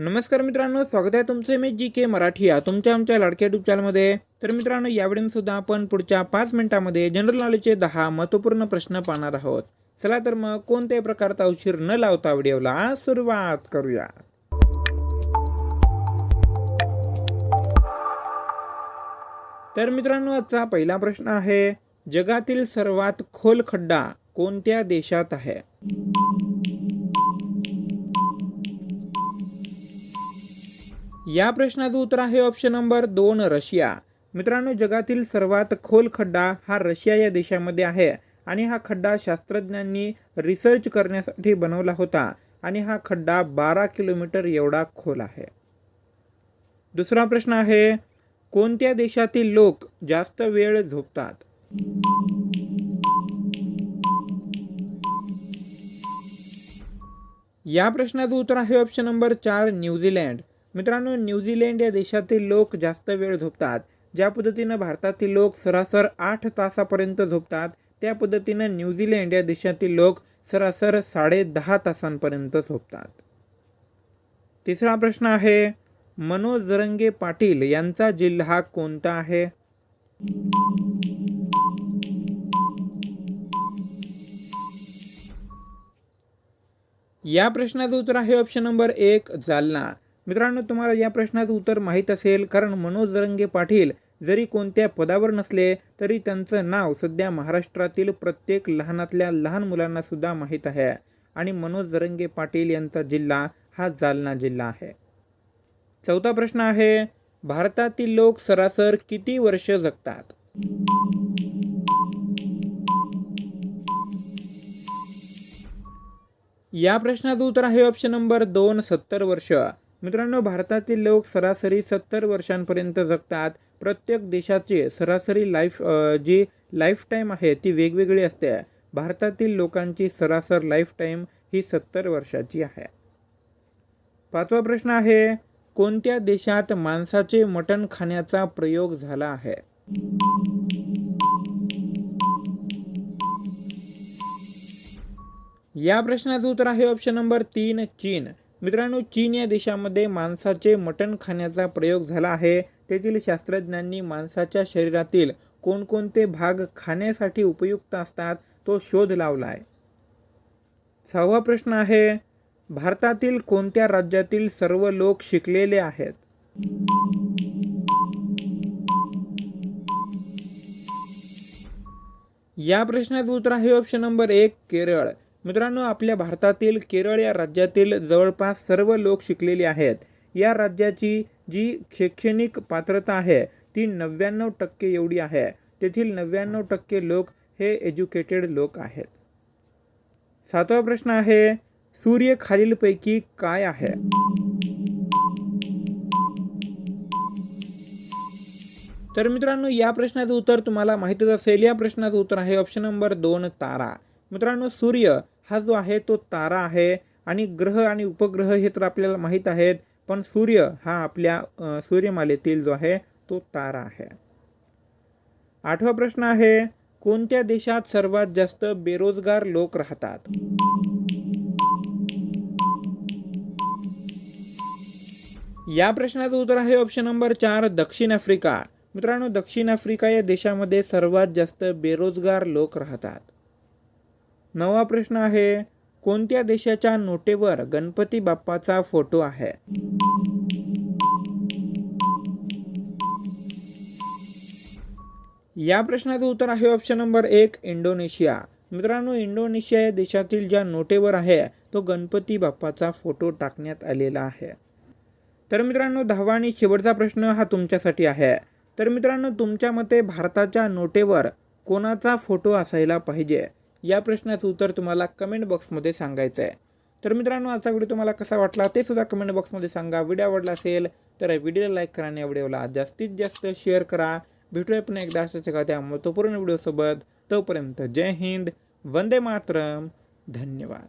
नमस्कार मित्रांनो स्वागत आहे तुमचे मी जी के मराठी या तुमच्या आमच्या लाडक्या युट्यूब चॅनलमध्ये तर मित्रांनो यावेळी सुद्धा आपण पुढच्या पाच मिनिटांमध्ये जनरल नॉलेजचे दहा महत्त्वपूर्ण प्रश्न पाहणार आहोत. चला तर मग कोणत्याही प्रकारचा उशीर न लावता व्हिडिओला सुरुवात करूया. तर मित्रांनो आजचा पहिला प्रश्न आहे जगातील सर्वात खोल खड्डा कोणत्या देशात आहे? या प्रश्नाचं उत्तर आहे ऑप्शन नंबर दोन रशिया. मित्रांनो जगातील सर्वात खोल खड्डा हा रशिया या देशामध्ये आहे आणि हा खड्डा शास्त्रज्ञांनी रिसर्च करण्यासाठी बनवला होता आणि हा खड्डा बारा किलोमीटर एवढा खोल आहे. दुसरा प्रश्न आहे कोणत्या देशातील लोक जास्त वेळ झोपतात? या प्रश्नाचं उत्तर आहे ऑप्शन नंबर चार न्यूझीलँड. मित्रांनो न्यूझीलंड या देशातील लोक जास्त वेळ झोपतात. ज्या पद्धतीनं भारतातील लोक सरासर आठ तासापर्यंत झोपतात त्या पद्धतीनं न्यूझीलंड या देशातील लोक सरासर साडे दहा तासांपर्यंत झोपतात. तिसरा प्रश्न आहे मनोज जरंगे पाटील यांचा जिल्हा कोणता आहे? या प्रश्नाचं उत्तर आहे ऑप्शन नंबर एक जालना. मित्रांनो तुम्हाला या प्रश्नाचं उत्तर माहीत असेल कारण मनोज जरंगे पाटील जरी कोणत्या पदावर नसले तरी त्यांचं नाव सध्या महाराष्ट्रातील प्रत्येक लहानातल्या लहान मुलांना सुद्धा माहीत आहे. आणि मनोज जरंगे पाटील यांचा जिल्हा हा जालना जिल्हा आहे. चौथा प्रश्न आहे भारतातील लोक सरासर किती वर्ष जगतात? या प्रश्नाचं उत्तर आहे ऑप्शन नंबर दोन सत्तर वर्ष. मित्रांनो भारतातील लोक सरासरी सत्तर वर्षांपर्यंत जगतात. प्रत्येक देशाची सरासरी लाईफ जी लाईफ टाईम आहे ती वेगवेगळी असते. भारतातील लोकांची सरासर लाईफ टाईम ही सत्तर वर्षाची आहे. पाचवा प्रश्न आहे कोणत्या देशात माणसाचे मटण खाण्याचा प्रयोग झाला आहे? या प्रश्नाचं उत्तर आहे ऑप्शन नंबर तीन चीन. मित्रांनो चीन या देशामध्ये माणसाचे मटण खाण्याचा प्रयोग झाला आहे. तेथील शास्त्रज्ञांनी माणसाच्या शरीरातील कोणकोणते भाग खाण्यासाठी उपयुक्त असतात तो शोध लावला आहे. सहावा प्रश्न आहे भारतातील कोणत्या राज्यातील सर्व लोक शिकलेले आहेत? या प्रश्नाचं उत्तर आहे ऑप्शन नंबर एक केरळ. मित्रांनो आपल्या भारतातील केरळ या राज्यातील जवळपास सर्व लोक शिकलेले आहेत. या राज्याची जी शैक्षणिक पात्रता आहे ती नव्याण्णव टक्के एवढी आहे. तेथील नव्याण्णव टक्के लोक हे एज्युकेटेड लोक आहेत. सातवा प्रश्न आहे सूर्य खालीलपैकी काय आहे? तर मित्रांनो या प्रश्नाचं उत्तर तुम्हाला माहितीच असेल. या प्रश्नाचं उत्तर आहे ऑप्शन नंबर दोन तारा. मित्रांनो सूर्य हा जो आहे तो तारा आहे आणि ग्रह आणि उपग्रह हे तर आपल्याला माहीत आहेत पण सूर्य हा आपल्या सूर्यमालेतील जो आहे तो तारा आहे. आठवा प्रश्न आहे कोणत्या देशात सर्वात जास्त बेरोजगार लोक राहतात? या प्रश्नाचं उत्तर आहे ऑप्शन नंबर चार दक्षिण आफ्रिका. मित्रांनो दक्षिण आफ्रिका या देशामध्ये सर्वात जास्त बेरोजगार लोक राहतात. नवा प्रश्न आहे कोणत्या देशाच्या नोटेवर गणपती बाप्पाचा फोटो आहे? या प्रश्नाचं उत्तर आहे ऑप्शन नंबर एक इंडोनेशिया. मित्रांनो इंडोनेशिया या देशातील ज्या नोटेवर आहे तो गणपती बाप्पाचा फोटो टाकण्यात आलेला आहे. तर मित्रांनो दहावा आणि शेवटचा प्रश्न हा तुमच्यासाठी आहे. तर मित्रांनो तुमच्या मते भारताच्या नोटेवर कोणाचा फोटो असायला पाहिजे? या प्रश्नाचं उत्तर तुम्हाला कमेंट बॉक्समध्ये सांगायचं आहे. तर मित्रांनो आजचा व्हिडिओ तुम्हाला कसा वाटला ते सुद्धा कमेंट बॉक्समध्ये सांगा. व्हिडिओ आवडला असेल तर व्हिडिओला लाईक करा आणि व्हिडिओला जास्तीत जास्त शेअर करा. भेटूया पुन्हा एकदा अशाच त्या महत्त्वपूर्ण व्हिडिओसोबत तोपर्यंत जय हिंद वंदे मातरम. धन्यवाद.